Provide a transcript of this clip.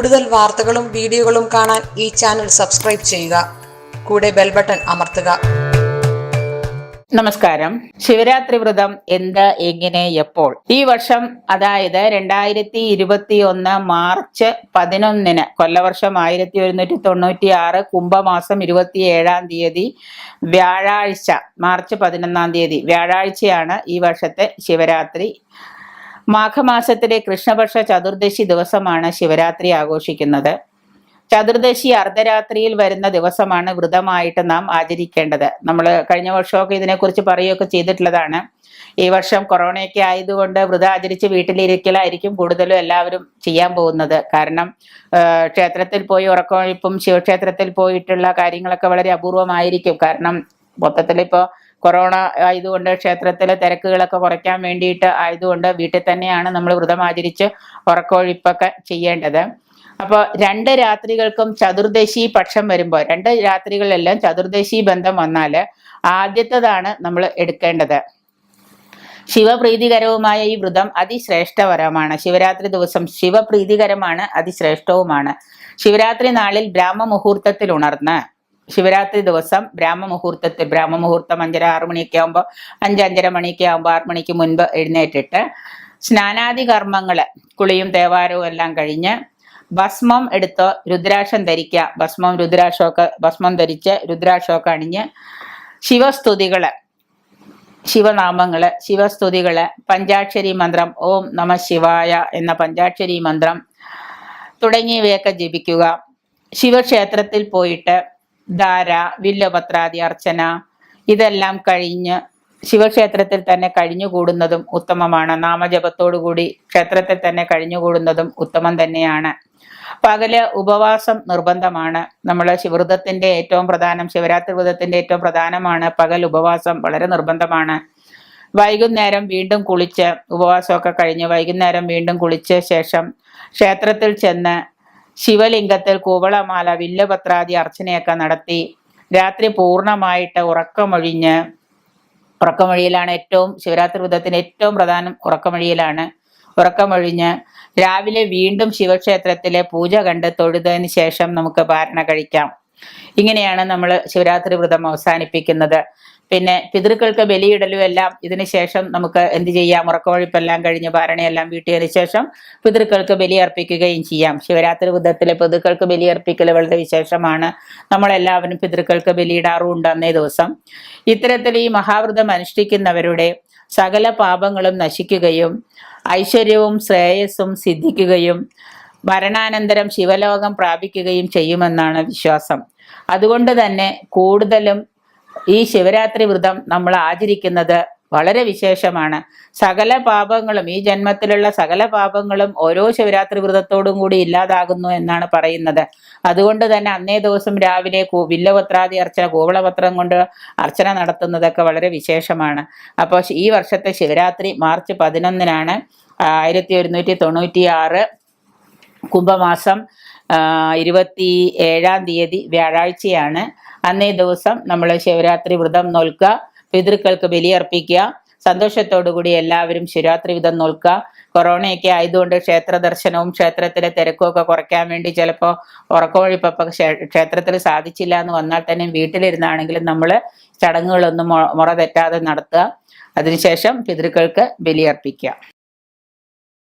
കൂടുതൽ വാർത്തകളും വീഡിയോകളും കാണാൻ ഈ ചാനൽ സബ്സ്ക്രൈബ് ചെയ്യുക. കൂടെ ബെൽ ബട്ടൺ അമർത്തുക. നമസ്കാരം. ശിവരാത്രി വ്രതം എന്ത് എങ്ങനെ എപ്പോൾ? ഈ വർഷം അതായത് രണ്ടായിരത്തി ഇരുപത്തി ഒന്ന് മാർച്ച് പതിനൊന്നിന് കൊല്ലവർഷം ആയിരത്തി ഒരുന്നൂറ്റി തൊണ്ണൂറ്റി ആറ് കുംഭമാസം ഇരുപത്തി ഏഴാം തീയതി വ്യാഴാഴ്ച മാർച്ച് പതിനൊന്നാം തീയതി. വ്യാഴാഴ്ചയാണ് ഈ വർഷത്തെ ശിവരാത്രി. മാഘമാസത്തിലെ കൃഷ്ണപക്ഷ ചതുർദശി ദിവസമാണ് ശിവരാത്രി ആഘോഷിക്കുന്നത്. ചതുർദശി അർദ്ധരാത്രിയിൽ വരുന്ന ദിവസമാണ് വ്രതമായിട്ട് നാം ആചരിക്കേണ്ടത്. നമ്മൾ കഴിഞ്ഞ വർഷമൊക്കെ ഇതിനെക്കുറിച്ച് പറയുകയൊക്കെ ചെയ്തിട്ടുള്ളതാണ്. ഈ വർഷം കൊറോണയൊക്കെ ആയതുകൊണ്ട് വ്രതം ആചരിച്ച് വീട്ടിലിരിക്കലായിരിക്കും കൂടുതലും എല്ലാവരും ചെയ്യാൻ പോകുന്നത്. കാരണം ക്ഷേത്രത്തിൽ പോയി ഉറക്കമൊഴിപ്പും ശിവക്ഷേത്രത്തിൽ പോയിട്ടുള്ള കാര്യങ്ങളൊക്കെ വളരെ അപൂർവമായിരിക്കും. കാരണം മൊത്തത്തിൽ ഇപ്പോൾ കൊറോണ ആയതുകൊണ്ട് ക്ഷേത്രത്തിലെ തിരക്കുകളൊക്കെ കുറയ്ക്കാൻ വേണ്ടിയിട്ട് ആയതുകൊണ്ട് വീട്ടിൽ തന്നെയാണ് നമ്മൾ വ്രതം ആചരിച്ച് ഉറക്കൊഴിപ്പൊക്കെ ചെയ്യേണ്ടത്. അപ്പോൾ രണ്ട് രാത്രികൾക്കും ചതുർദശി പക്ഷം വരുമ്പോൾ രണ്ട് രാത്രികളിലെല്ലാം ചതുർദശി ബന്ധം വന്നാൽ ആദ്യത്തേതാണ് നമ്മൾ എടുക്കേണ്ടത്. ശിവപ്രീതികരവുമായ ഈ വ്രതം അതിശ്രേഷ്ഠവരമാണ് ശിവരാത്രി ദിവസം ശിവപ്രീതികരമാണ് അതിശ്രേഷ്ഠവുമാണ്. ശിവരാത്രി നാളിൽ ബ്രാഹ്മ മുഹൂർത്തത്തിൽ ഉണർന്ന് ശിവരാത്രി ദിവസം ബ്രാഹ്മമുഹൂർത്തത്തിൽ ബ്രാഹ്മമുഹൂർത്തം അഞ്ചര ആറു മണിയൊക്കെ ആകുമ്പോൾ അഞ്ച് അഞ്ചര മണിയൊക്കെ ആകുമ്പോൾ ആറു മണിക്ക് മുൻപ് എഴുന്നേറ്റിട്ട് സ്നാനാദി കർമ്മങ്ങൾ കുളിയും തേവാരവും എല്ലാം കഴിഞ്ഞ് ഭസ്മം എടുത്ത് രുദ്രാക്ഷം ധരിക്കുക. ഭസ്മം രുദ്രാക്ഷമൊക്കെ ഭസ്മം ധരിച്ച് രുദ്രാക്ഷമൊക്കെ അണിഞ്ഞ് ശിവസ്തുതികൾ ശിവനാമങ്ങൾ ശിവസ്തുതികൾ പഞ്ചാക്ഷരി മന്ത്രം ഓം നമ ശിവായ എന്ന പഞ്ചാക്ഷരി മന്ത്രം തുടങ്ങിയവയൊക്കെ ജപിക്കുക. ശിവക്ഷേത്രത്തിൽ പോയിട്ട് ധാര വില്ലപത്രാദി അർച്ചന ഇതെല്ലാം കഴിഞ്ഞ് ശിവക്ഷേത്രത്തിൽ തന്നെ കഴിഞ്ഞുകൂടുന്നതും ഉത്തമമാണ്. നാമജപത്തോടുകൂടി ക്ഷേത്രത്തിൽ തന്നെ കഴിഞ്ഞുകൂടുന്നതും ഉത്തമം തന്നെയാണ്. പകൽ ഉപവാസം നിർബന്ധമാണ്. നമ്മൾ ശിവൃതത്തിന്റെ ഏറ്റവും പ്രധാനം ശിവരാത്രി വ്രതത്തിന്റെ ഏറ്റവും പ്രധാനമാണ്. പകൽ ഉപവാസം വളരെ നിർബന്ധമാണ്. വൈകുന്നേരം വീണ്ടും കുളിച്ച് ഉപവാസമൊക്കെ കഴിഞ്ഞ് വൈകുന്നേരം വീണ്ടും കുളിച്ച ശേഷം ക്ഷേത്രത്തിൽ ചെന്ന് ശിവലിംഗത്തിൽ കൂവളമാല വില്ലപത്രാദി അർച്ചനയൊക്കെ നടത്തി. രാത്രി പൂർണമായിട്ട് ഉറക്കമൊഴിഞ്ഞ് ഉറക്കമൊഴിയിലാണ് ഏറ്റവും ശിവരാത്രി വ്രതത്തിന് ഏറ്റവും പ്രധാനം ഉറക്കമൊഴിയിലാണ്. ഉറക്കമൊഴിഞ്ഞ് രാവിലെ വീണ്ടും ശിവക്ഷേത്രത്തിലെ പൂജ കണ്ട് തൊഴുതതിന് ശേഷം നമുക്ക് പാരണ കഴിക്കാം. ഇങ്ങനെയാണ് നമ്മൾ ശിവരാത്രി വ്രതം അവസാനിപ്പിക്കുന്നത്. പിന്നെ പിതൃക്കൾക്ക് ബലിയിടലും എല്ലാം ഇതിന് ശേഷം നമുക്ക് എന്ത് ചെയ്യാം? ഉറക്കമൊഴിപ്പെല്ലാം കഴിഞ്ഞ് പാരണയെല്ലാം വീട്ടിയതിനു ശേഷം പിതൃക്കൾക്ക് ബലി അർപ്പിക്കുകയും ചെയ്യാം. ശിവരാത്രി വ്രതത്തിലെ പിതൃക്കൾക്ക് ബലി അർപ്പിക്കൽ വളരെ വിശേഷമാണ്. നമ്മളെല്ലാവരും പിതൃക്കൾക്ക് ബലിയിടാറുമുണ്ട് അന്നേ ദിവസം. ഇത്തരത്തിൽ ഈ മഹാവ്രതം അനുഷ്ഠിക്കുന്നവരുടെ സകല പാപങ്ങളും നശിക്കുകയും ഐശ്വര്യവും ശ്രേയസ്സും സിദ്ധിക്കുകയും മരണാനന്തരം ശിവലോകം പ്രാപിക്കുകയും ചെയ്യുമെന്നാണ് വിശ്വാസം. അതുകൊണ്ട് തന്നെ കൂടുതലും ഈ ശിവരാത്രി വ്രതം നമ്മൾ ആചരിക്കുന്നത് വളരെ വിശേഷമാണ്. സകല പാപങ്ങളും ഈ ജന്മത്തിലുള്ള സകല പാപങ്ങളും ഓരോ ശിവരാത്രി വ്രതത്തോടും കൂടി ഇല്ലാതാകുന്നു എന്നാണ് പറയുന്നത്. അതുകൊണ്ട് തന്നെ അന്നേ ദിവസം രാവിലെ വില്ലപത്രാദി അർച്ചന കോവളപത്രം കൊണ്ട് അർച്ചന നടത്തുന്നതൊക്കെ വളരെ വിശേഷമാണ്. അപ്പോൾ ഈ വർഷത്തെ ശിവരാത്രി മാർച്ച് പതിനൊന്നിനാണ് ആയിരത്തി ഒരുന്നൂറ്റി തൊണ്ണൂറ്റി ആറ് കുംഭമാസം ഇരുപത്തി ഏഴാം തീയതി വ്യാഴാഴ്ചയാണ്. അന്നേ ദിവസം നമ്മൾ ശിവരാത്രി വ്രതം നോൽക്കുക പിതൃക്കൾക്ക് ബലിയർപ്പിക്കുക സന്തോഷത്തോടുകൂടി എല്ലാവരും ശിവരാത്രി വ്രതം നോൽക്കുക. കൊറോണയൊക്കെ ആയതുകൊണ്ട് ക്ഷേത്ര ദർശനവും ക്ഷേത്രത്തിലെ തിരക്കുമൊക്കെ കുറയ്ക്കാൻ വേണ്ടി ചിലപ്പോൾ ഉറക്കമൊഴിപ്പൊക്കെ ക്ഷേത്രത്തിൽ സാധിച്ചില്ല എന്ന് വന്നാൽ തന്നെ വീട്ടിലിരുന്നാണെങ്കിലും നമ്മൾ ചടങ്ങുകളൊന്നും മുറ തെറ്റാതെ നടത്തുക. അതിനുശേഷം പിതൃക്കൾക്ക് ബലിയർപ്പിക്കുക.